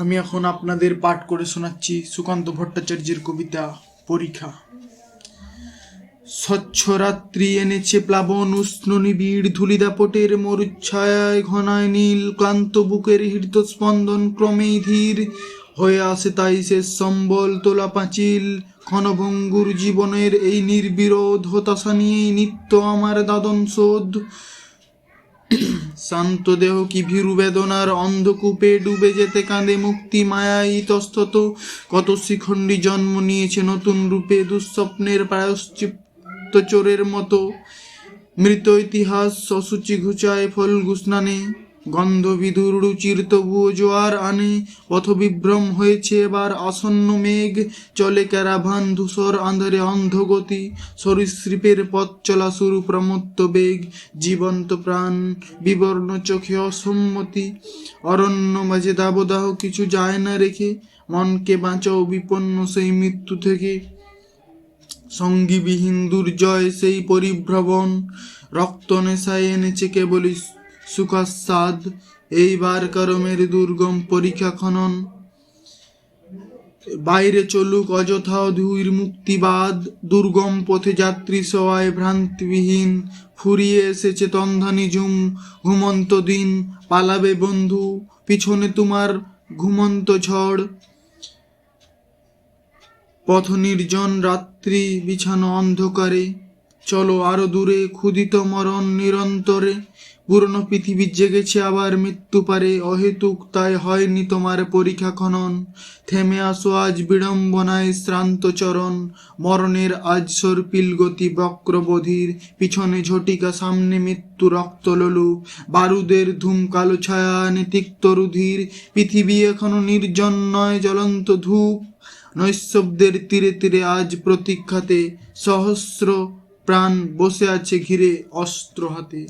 আমি এখন আপনাদের পাঠ করে শোনাচ্ছি সুকান্ত ভট্টাচার্যের কবিতা পরীক্ষা। স্বচ্ছ রাত্রি এনেছে প্লাবন, উষ্ণ নিবিড় ধুলিদাপটের মরুচ্ছায়ায় ঘনায় নীল, ক্লান্ত বুকের হৃদস্পন্দন ক্রমেই ধীর। হয়ে আসে তাই শেষ সম্বল, তোলা পাঁচিল, ক্ষণভঙ্গুর জীবনের এই নির্বিরোধ হতাশা নিয়েই নিত্য আমার দাদন শোধ। শান্ত দেহ কি ভীরু বেদনার অন্ধকূপে ডুবে যেতে কাঁদে মুক্তি মায়া ইতস্তত কত শিখণ্ডী জন্ম নিয়েছে নতুন রূপে দুঃস্বপ্নের প্রায়শ্চিপ্ত চোরের মতো। মৃত ইতিহাস অসুচি ঘুচায় ফল স্নানে। গন্ধ বিধুর রুচির তবুও জোয়ার আনে পথবিভ্রম হয়েছে এবার আসন্ন মেঘ। চলে ক্যারাভান ধূসর আঁধারে অন্ধগতি, সরীসৃপের পথ চলা শুরু প্রমত্ত বেগ। জীবন্ত প্রাণ, বিবর্ণ চোখে অসম্মতি, অরণ্য মাঝে দাবদাহ কিছু যায় না রেখে, মনকে বাঁচাও বিপন্ন সেই মৃত্যু থেকে। সঙ্গীবিহীন দুর্জয় সেই পরিভ্রমণ, রক্ত নেশায় এনেছে কেবলই সুখাস্বাদ, এইবার করমের দুর্গম পরীক্ষা খনন। বাইরে চলুক অযথা ধুইর মুক্তিবাদ, দুর্গম পথে যাত্রী সবাই ভ্রান্তিবিহীন, ফুরিয়ে এসেছে তন্ধানি ঝুম, ঘুমন্ত দিন, পালাবে বন্ধু, পিছনে তোমার ঘুমন্ত ঝড়। পথ নির্জন রাত্রি বিছানো অন্ধকারে চলো আরও দূরে ক্ষুদিত মরণ নিরন্তরে। পুরনো পৃথিবী জেগেছে আবার মৃত্যু পারে, অহেতুক তাই হয়নি তোমার পরীক্ষা খনন। থেমে আসো আজ বিড়ম্বনায় শ্রান্ত চরণ, মরণের আজ সর্পিল গতি বক্রবধির, পিছনে ঝটিকা, সামনে মৃত্যু রক্ত ললু বারুদের ধূম, কালো ছায়া আনে তিক্ত রুধির, পৃথিবী এখনও নির্জন নয়, জ্বলন্ত ধূপ। নৈশব্দের তীরে তীরে আজ প্রতীক্ষাতে সহস্র প্রাণ বসে আছে ঘিরে অস্ত্র হাতে।